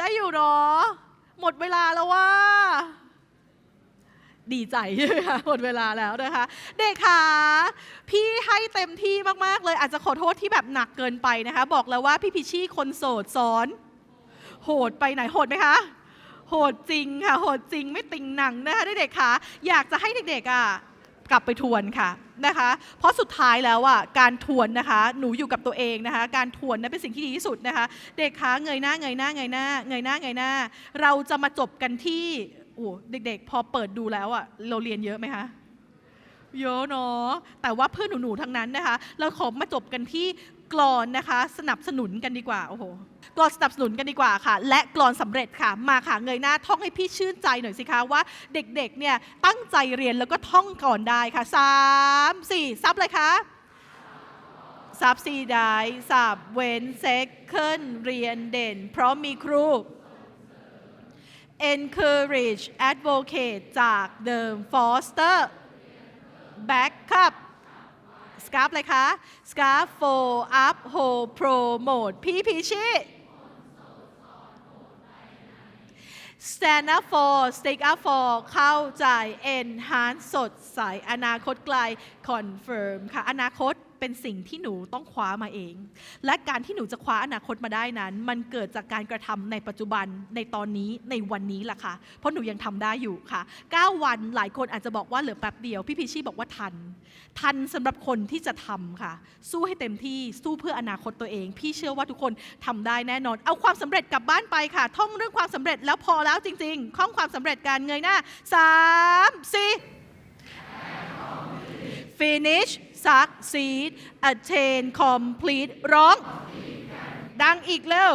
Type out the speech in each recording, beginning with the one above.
ได้อยู่เนาะหมดเวลาแล้วว่า ดีใจใช่ไหมคะหมดเวลาแล้วนะคะ เด็กค่ะพี่ให้เต็มที่มาก ๆ เลยอาจจะขอโทษที่แบบหนักเกินไปนะคะ บอกแล้วว่าพี่พิชชี่คนโสดสอน โหดไปไหนโหดไหมคะโหดจริงค่ะโหดจริงไม่ติงหนังนะคะเด็กๆค่ะอยากจะให้เด็กๆอะ กลับไปทวนค่ะนะคะ เพราะสุดท้ายแล้วอะการทวนนะคะ หนูอยู่กับตัวเองนะคะ การทวนนั้นเป็นสิ่งที่ดีที่สุดนะคะ เด็กคะเงยหน้าเงยหน้าเงยหน้าเงยหน้าเงยหน้า เราจะมาจบกันที่โอ้เด็กๆ พอเปิดดูแล้วอะเราเรียนเยอะไหมคะเยอะเนาะแต่ว่าเพื่อนหนูๆทั้งนั้นนะคะ เราขอมาจบกันที่ กรอนนะคะ สนับสนุนกันดีกว่าโอ้โหกรอนสนับสนุนกันดีกว่าค่ะ และกรอนสำเร็จค่ะมาค่ะเงยหน้าท่องให้พี่ชื่นใจหน่อยสิคะว่าเด็กๆเนี่ยตั้งใจเรียนแล้วก็ท่องก่อนได้ค่ะสามสี่ซับเลยคะซับซีได้สับเว้นเซคเคิลเรียนเด่น เพราะมีครู encourage advocate จากเดิม foster back up กราฟอะไรคะสกราฟโฟอัพโฮโปรโมทพี่พีชิ stand up for stick up for เข้าใจ enhance สดใส อนาคตไกล confirm ค่ะ อนาคต เป็นสิ่งที่หนูต้องคว้ามาเอง และการที่หนูจะคว้าอนาคตมาได้นั้น มันเกิดจากการกระทำในปัจจุบันในตอนนี้ในวันนี้ล่ะค่ะ เพราะหนูยังทำได้อยู่ค่ะ 9 วันหลายคนอาจจะบอกว่าเหลือแป๊บเดียว พี่พีชี่บอกว่าทัน ทันสำหรับคนที่จะทำค่ะ สู้ให้เต็มที่สู้เพื่ออนาคตตัวเอง พี่เชื่อว่าทุกคนทำได้แน่นอน เอาความสำเร็จกลับบ้านไปค่ะ ท่องเรื่องความสำเร็จแล้วพอแล้วจริงๆท่องความสำเร็จการเงยหน้า3 4 finish succeed attain complete ร้อง ดังอีกเร็ว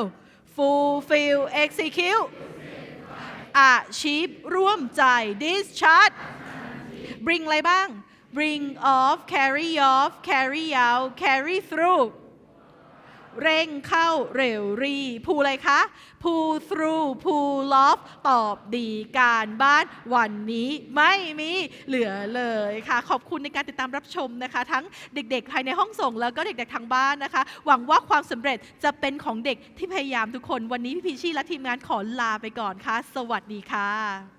fulfill execute achieve ร่วมใจ discharge bring อะไรบ้าง bring off carry off carry out carry through เร่งเข้าเร็วรีพูอะไรคะ pull through pull off ตอบดีการบ้านวันนี้ไม่มีเหลือเลยค่ะ ขอบคุณในการติดตามรับชมนะคะ ทั้งเด็กๆ ภายในห้องส่งแล้วก็เด็กๆทางบ้านนะคะ หวังว่าความสำเร็จจะเป็นของเด็กที่พยายามทุกคน วันนี้พี่พีชี่และทีมงานขอลาไปก่อนค่ะ สวัสดีค่ะ